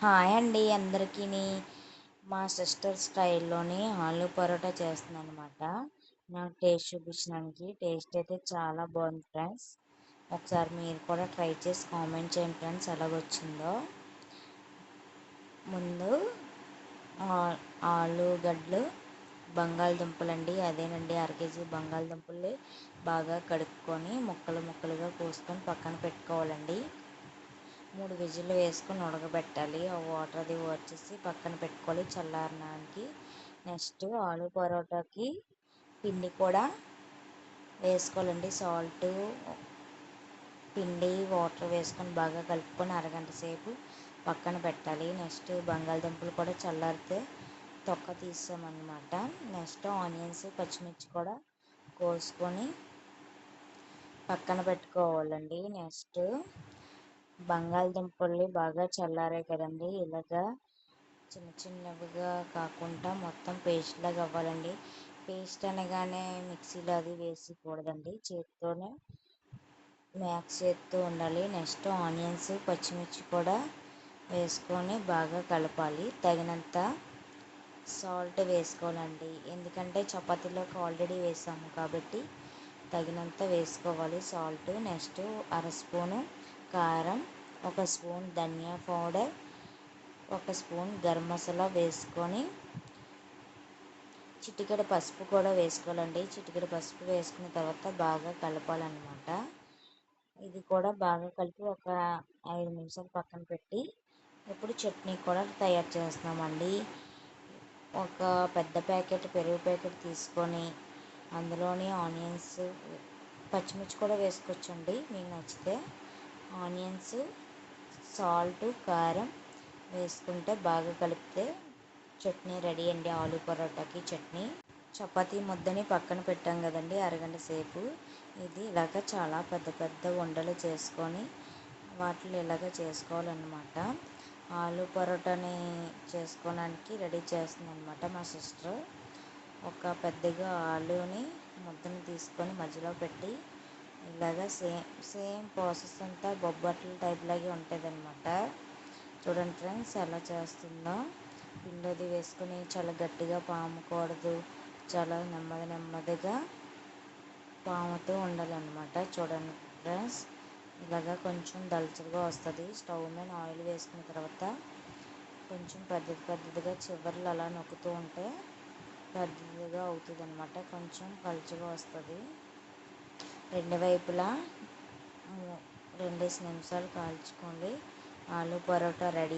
Hi అండి అందరికీ మా సిస్టర్ స్టైల్లోని ఆలు పరోటా చేస్తున్నాను అనమాట నాకు టేస్ట్ చూపించడానికి టేస్ట్ అయితే చాలా బాగుంది ఫ్రెండ్స్. ఒకసారి మీరు కూడా ట్రై చేసి కామెంట్ చేయండి ఫ్రెండ్స్ ఎలాగొచ్చిందో. ముందు ఆలుగడ్డలు బంగాళదుంపలు అండి అదేనండి అర కేజీ బంగాళదుంపలు బాగా కడుక్కొని ముక్కలు ముక్కలుగా కోసుకొని పక్కన పెట్టుకోవాలండి. మూడు విజిల్లు వేసుకొని ఉడకబెట్టాలి. ఆ వాటర్ అది వచ్చేసి పక్కన పెట్టుకోవాలి చల్లారడానికి నెక్స్ట్ ఆలు పరోటాకి పిండి కూడా వేసుకోవాలండి. సాల్ట్ పిండి వాటర్ వేసుకొని బాగా కలుపుకొని అరగంట సేపు పక్కన పెట్టాలి. నెక్స్ట్ బంగాళదుంపలు కూడా చల్లారితే తొక్క తీసామన్నమాట. నెక్స్ట్ ఆనియన్స్ పచ్చిమిర్చి కూడా కోసుకొని పక్కన పెట్టుకోవాలండి. నెక్స్ట్ బంగాళదుంపల్ని బాగా చల్లారాయి కదండి. ఇలాగా చిన్న చిన్నవిగా కాకుండా మొత్తం పేస్ట్ లాగా అవ్వాలండి. పేస్ట్ అనగానే మిక్సీలో అది వేసుకోకూడదండి. చేతితోనే మ్యాక్స్ చేస్తూ ఉండాలి. నెక్స్ట్ ఆనియన్స్ పచ్చిమిర్చి కూడా వేసుకొని బాగా కలపాలి. తగినంత సాల్ట్ వేసుకోవాలండి. ఎందుకంటే చపాతీలోకి ఆల్రెడీ వేసాము కాబట్టి తగినంత వేసుకోవాలి సాల్ట్. నెక్స్ట్ అర స్పూను కారం ఒక స్పూన్ ధనియా పౌడర్ ఒక స్పూన్ గరం మసాలా వేసుకొని చిటికెడ పసుపు కూడా వేసుకోవాలండి. చిటికెడ పసుపు వేసుకున్న తర్వాత బాగా కలపాలన్నమాట. ఇది కూడా బాగా కలిపి ఒక ఐదు నిమిషాలు పక్కన పెట్టి ఇప్పుడు చట్నీ కూడా తయారు చేస్తున్నామండి. ఒక పెద్ద ప్యాకెట్ పెరుగు ప్యాకెట్ తీసుకొని అందులోని ఆనియన్స్ పచ్చిమిర్చి కూడా వేసుకోవచ్చండి. మీకు నచ్చితే ఆనియన్స్ సాల్ట్ కారం వేసుకుంటే బాగా కలిపితే చట్నీ రెడీ అండి. ఆలు పరోటాకి చట్నీ. చపాతీ ముద్దని పక్కన పెట్టాం కదండి అరగంట సేపు. ఇది ఇలాగ చాలా పెద్ద పెద్ద వండలు చేసుకొని వాటిని ఇలాగ చేసుకోవాలన్నమాట. ఆలు పరోటాని చేసుకోవడానికి రెడీ చేస్తుంది అనమాట మా సిస్టర్. ఒక పెద్దగా ఆలుని ముద్దని తీసుకొని మధ్యలో పెట్టి ఇలాగ సేమ్ సేమ్ ప్రాసెస్ అంతా బొబ్బట్ల టైప్ లాగే ఉంటుంది అనమాట చూడండి ఫ్రెండ్స్ ఎలా చేస్తుందో. పిండి వేసుకుని చాలా గట్టిగా పామకూడదు. చాలా నెమ్మది నెమ్మదిగా పాముతూ ఉండాలన్నమాట. చూడండి ఫ్రెండ్స్ ఇలాగా కొంచెం దళసరిగా వస్తుంది. స్టవ్ మీద ఆయిల్ వేసుకున్న తర్వాత కొంచెం పెద్దది పెద్దదిగా చివర్లు అలా నొక్కుతూ ఉంటే పెద్దదిగా అవుతుంది అనమాట కొంచెం పలుచగా వస్తుంది. రెండు వైపులా రెండేసి నిమిషాలు కాల్చుకోండి. ఆలు పరోటా రెడీ